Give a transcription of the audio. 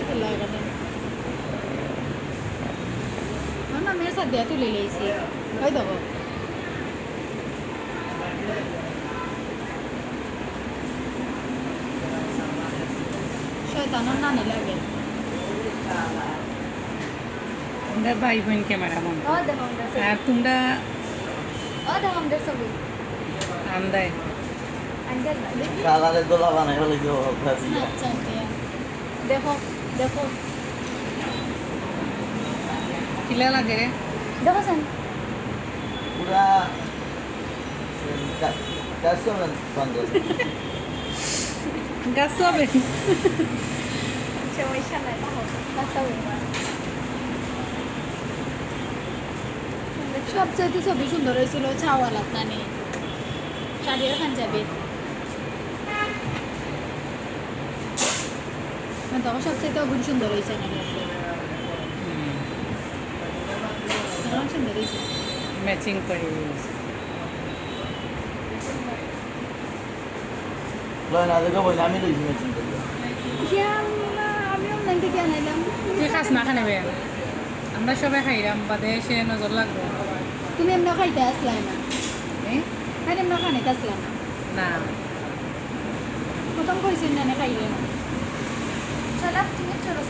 તો લાગે મમ્મા મેં સાથ બેતું લઈ લઈ છે કહી દો શેતાનો ના નહીં લાગે তোমরা ভাই বোন ক্যামেরা বন্ধ আর তোমরা আন্দায় দেখো দেখো। কিলা লাগে? রে দেখো সেন পুরা কাজ বন্ধ। গাছ হবে? সমস্যা নাই রাস্তা সবচেয়ে ছবি সুন্দর হয়েছিল ছাওয়ালাত নানি শাড়ি আর পাঞ্জাবি তখন সবচেয়ে অগুন সুন্দর হয়েছে সুন্দর হয়েছে। ম্যাচিং করে আমি লইছি আনাইলাম। তুই খাস না খানে আমরা সবাই খাইলাম বাদে সে নজর লাগল তুমি এমনি খাইতে আসলাই না? খাইতে এমনি খানিতে আসলা না? না। প্রথম কইছেন না খাইলে না Вона